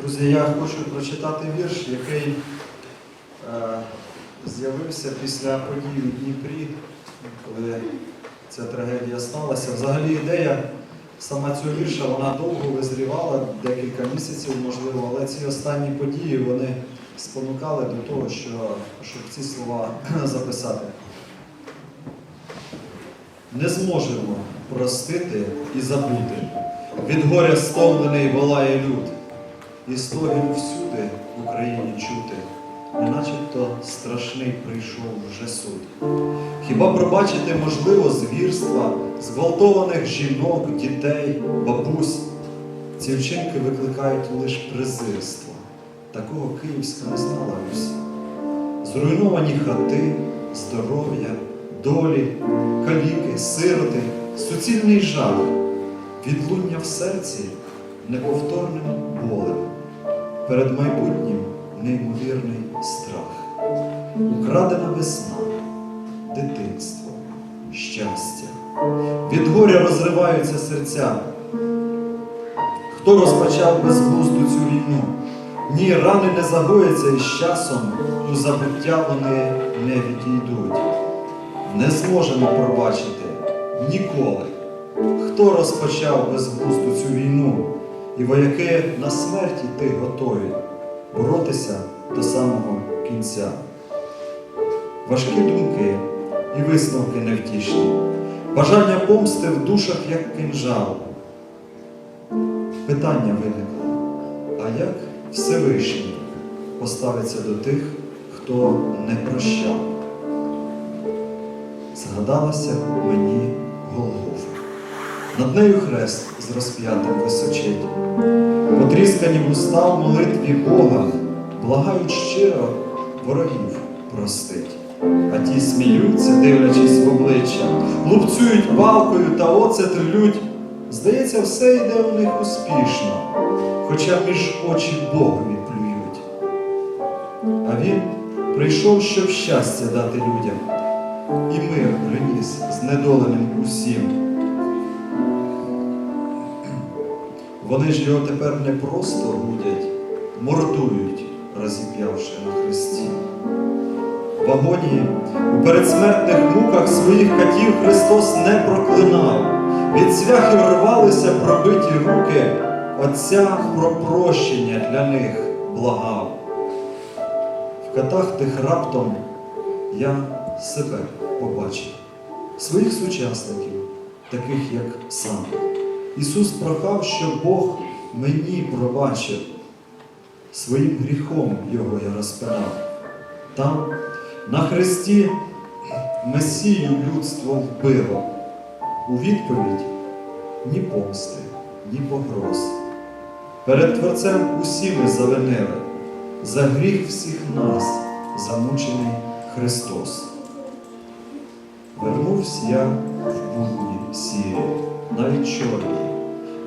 Друзі, я хочу прочитати вірш, який е, з'явився після подій у Дніпрі, коли ця трагедія сталася. Взагалі ідея саме цього вірша, вона довго визрівала, декілька місяців, можливо, але ці останні події вони спонукали до того, що, щоб ці слова записати. Не зможемо простити і забути. Від горя стомлений волає люд. І стогін всюди в Україні чути, неначебто страшний прийшов вже суд. Хіба пробачити можливо звірства, зґвалтованих жінок, дітей, бабусь? Ці вчинки викликають лише презирство. Такого Київська не знала Русь. Зруйновані хати, здоров'я, долі, каліки, сироти, суцільний жах, відлуння в серці неповторним болем, перед майбутнім неймовірний страх, украдена весна, дитинство, щастя, від горя розриваються серця. Хто розпочав безглузду цю війну? Ні, рани не загояться і з часом у забуття вони не відійдуть. Не зможемо пробачити ніколи. Хто розпочав безглузду цю війну? І вояки на смерть іти готові, боротися до самого кінця. Важкі думки і висновки невтішні, бажання помсти в душах, як кинжал. Питання виникло, а як Всевишній поставиться до тих, хто не прощав? Згадалася мені Голгофа. Над нею хрест з розп'ятим височить. Потріскані вуста в молитві Бога, благають щиро ворогів простить. А ті сміються, дивлячись в обличчя, лупцюють палкою та оцет лють. Здається, все йде у них успішно, хоча між очі Богові плюють. А він прийшов, щоб щастя дати людям, і мир приніс знедоленим усім. Вони ж його тепер не просто гудять, мордують, розіп'явши на хресті. В агонії у передсмертних муках своїх катів Христос не проклинав. Від цвяхів рвалися пробиті руки, Отця про прощення для них благав. В катах тих раптом я себе побачив, своїх сучасників, таких як сам. Ісус прохав, щоб Бог мені пробачив, своїм гріхом Його я розпинав. Там, на хресті, Месію людство вбило. У відповідь ні помсти, ні погроз. Перед Творцем усі ми завинили, за гріх всіх нас замучений Христос. Вернувся я в будні сірі, навіть чорні.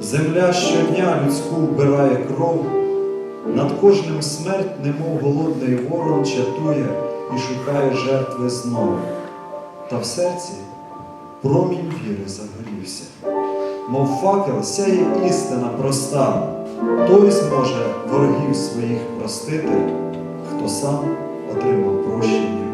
Земля щодня людську вбирає кров, над кожним смерть, немов голодний ворон, чатує і шукає жертви знову. Та в серці промінь віри загорівся, мов факел сяє істина проста, той зможе ворогів своїх простити, хто сам отримав прощення